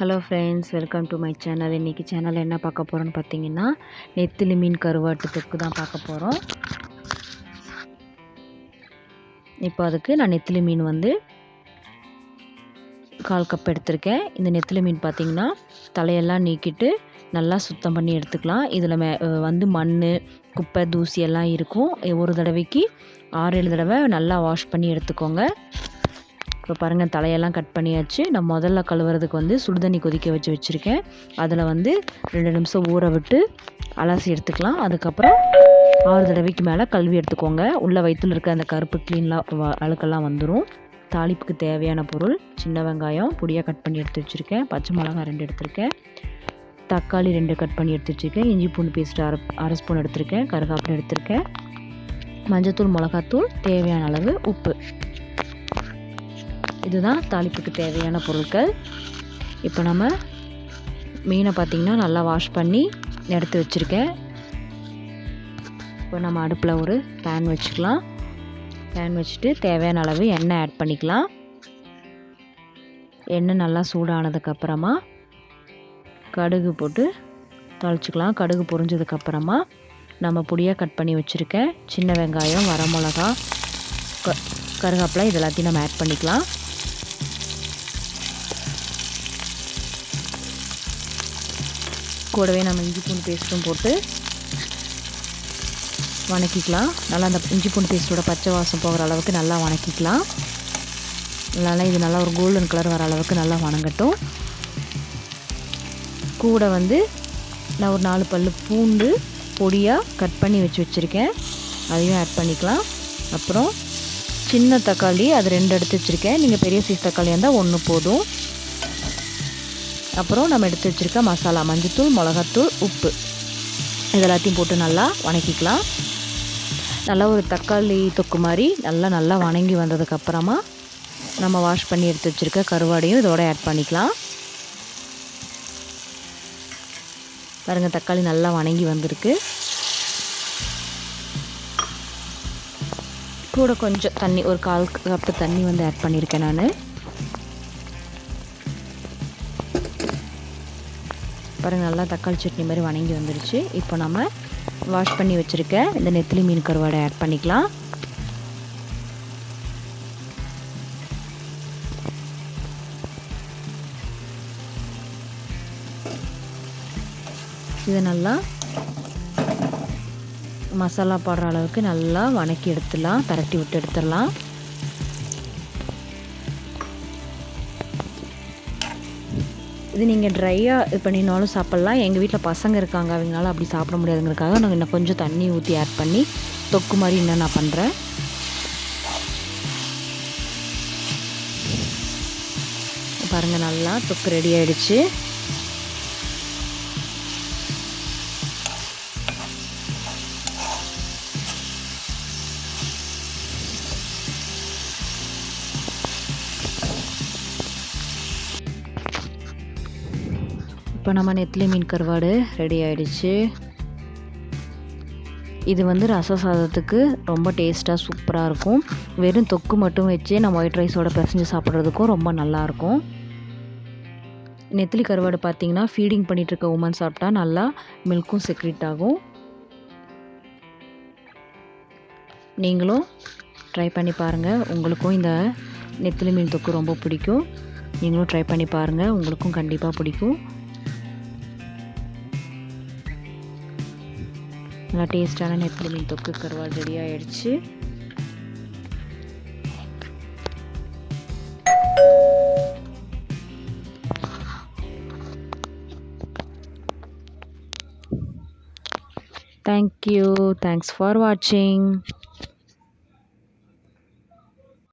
Hello friends welcome to my channel இன்றைக்கி சேனலில் என்ன பார்க்க போகிறோன்னு பார்த்தீங்கன்னா நெத்திலி மீன் கருவாட்டு தொக்கு தான் பார்க்க போகிறோம் இப்போ அதுக்கு நான் நெத்திலி மீன் வந்து கால் கப் எடுத்திருக்கேன். இந்த நெத்திலி மீன் பார்த்திங்கன்னா தலையெல்லாம் நீக்கிட்டு நல்லா சுத்தம் பண்ணி எடுத்துக்கலாம். இதில் மே வந்து மண் குப்பை தூசி எல்லாம் இருக்கும். ஒரு தடவைக்கு ஆறு ஏழு தடவை நல்லா வாஷ் பண்ணி எடுத்துக்கோங்க. இப்போ பாருங்கள் தலையெல்லாம் கட் பண்ணியாச்சு. நான் முதல்ல கழுவுறதுக்கு வந்து சுடுதண்ணி கொதிக்க வச்சு வச்சுருக்கேன். அதில் வந்து ரெண்டு நிமிஷம் ஊற விட்டு அலசி எடுத்துக்கலாம். அதுக்கப்புறம் ஆறு தடவைக்கு மேலே கல்வி எடுத்துக்கோங்க. உள்ளே வயிற்றில் இருக்க அந்த கருப்பு க்ளீன்லாம் அழுக்கெல்லாம் வந்துடும் தாளிப்புக்கு தேவையான பொருள் சின்ன வெங்காயம் பொடியாக கட் பண்ணி எடுத்து வச்சுருக்கேன். பச்சை மிளகாய் ரெண்டு எடுத்திருக்கேன். தக்காளி ரெண்டு கட் பண்ணி எடுத்து வச்சுருக்கேன். இஞ்சி பூண்டு பேஸ்ட் அரை அரை ஸ்பூன் எடுத்திருக்கேன். கருகாப்பில் எடுத்திருக்கேன். மஞ்சத்தூள் மிளகாத்தூள் தேவையான அளவு உப்பு. இதுதான் தாளிப்புக்கு தேவையான பொருட்கள். இப்போ நம்ம மீனை பார்த்திங்கன்னா நல்லா வாஷ் பண்ணி எடுத்து வச்சுருக்கேன். இப்போ நம்ம அடுப்பில் ஒரு பேன் வச்சுக்கலாம். பேன் வச்சுட்டு தேவையான அளவு எண்ணெய் ஆட் பண்ணிக்கலாம். எண்ணெய் நல்லா சூடானதுக்கப்புறமா கடுகு போட்டு தொலைச்சிக்கலாம் கடுகு பொரிஞ்சதுக்கப்புறமா நம்ம பொடியாக கட் பண்ணி வச்சுருக்கேன் சின்ன வெங்காயம் வரமிளகா க கருவேப்பிலை இது எல்லாத்தையும் நம்ம ஆட் பண்ணிக்கலாம். கூடவே நம்ம இஞ்சி பூண்டு பேஸ்ட்டும் போட்டு வணக்கிக்கலாம். நல்லா அந்த இஞ்சி பூண்டு பேஸ்ட்டோட பச்சை வாசம் போகிற அளவுக்கு நல்லா வணக்கிக்கலாம். நல்லா இது நல்லா ஒரு கோல்டன் கலர் வர அளவுக்கு நல்லா வணங்கட்டும். கூட வந்து நான் ஒரு நாலு பல் பூண்டு பொடியாக கட் பண்ணி வச்சு வச்சுருக்கேன். அதையும் ஆட் பண்ணிக்கலாம். அப்புறம் சின்ன தக்காளி அது ரெண்டு எடுத்து வச்சுருக்கேன். நீங்கள் பெரிய சைஸ் தக்காளி இருந்தால் ஒன்று போதும். அப்புறம் நம்ம எடுத்து வச்சுருக்க மசாலா மஞ்சத்தூள் மிளகாத்தூள் உப்பு. இது எல்லாத்தையும் போட்டு நல்லா வணக்கிக்கலாம். நல்லா ஒரு தக்காளி தொக்கு மாதிரி நல்லா நல்லா வணங்கி வந்ததுக்கப்புறமா நம்ம வாஷ் பண்ணி எடுத்து வச்சுருக்க கருவாடையும் இதோட ஆட் பண்ணிக்கலாம். பாருங்கள் தக்காளி நல்லா வணங்கி வந்திருக்கு. கூட கொஞ்சம் தண்ணி ஒரு கால் கப்பு தண்ணி வந்து ஆட் பண்ணியிருக்கேன் நான். பாருங்கள் நல்லா தக்காளி சட்னி மாதிரி வணங்கி வந்துருச்சு. இப்போ நம்ம வாஷ் பண்ணி வச்சுருக்க இந்த நெத்திலி மீன் கருவாடை ஆட் பண்ணிக்கலாம். இதை நல்லா மசாலா போடுற அளவுக்கு நல்லா வணக்கி எடுத்துடலாம் பரட்டி விட்டு எடுத்துடலாம். இது நீங்கள் ட்ரையாக இது பண்ணினாலும் சாப்பிட்லாம். எங்கள் வீட்டில் பசங்க இருக்காங்க. அவங்களால அப்படி சாப்பிட முடியாதுங்கிறதுக்காக நாங்கள் இன்னும் கொஞ்சம் தண்ணி ஊற்றி ஆட் பண்ணி தொக்கு மாதிரி இன்னும் நான் பண்ணுறேன் பாருங்கள் நல்லா தொக்கு ரெடி ஆகிடுச்சு இப்போ நம்ம நெத்திலி மீன் கருவாடு ரெடி ஆயிடுச்சு. இது வந்து ரச சாதத்துக்கு ரொம்ப டேஸ்ட்டாக சூப்பராக இருக்கும். வெறும் தொக்கு மட்டும் வச்சு நம்ம ஒயிட் ரைஸோட பிசைஞ்சு சாப்பிட்றதுக்கும் ரொம்ப நல்லாயிருக்கும் நெத்திலி கருவாடு பார்த்திங்கன்னா ஃபீடிங் பண்ணிகிட்ருக்க உமன் சாப்பிட்டா நல்லா மில்க்கும் செக்ரீட் ஆகும். நீங்களும் ட்ரை பண்ணி பாருங்கள் உங்களுக்கும் இந்த நெத்திலி மீன் தொக்கு ரொம்ப பிடிக்கும். நீங்களும் ட்ரை பண்ணி பாருங்கள் உங்களுக்கும் கண்டிப்பாக பிடிக்கும். நல்லா டேஸ்டான நெத்திலி மீன் தொக்கு கருவாள் ரெடி ஆகிடுச்சு தேங்க்யூ தேங்க்ஸ் ஃபார் வாட்சிங்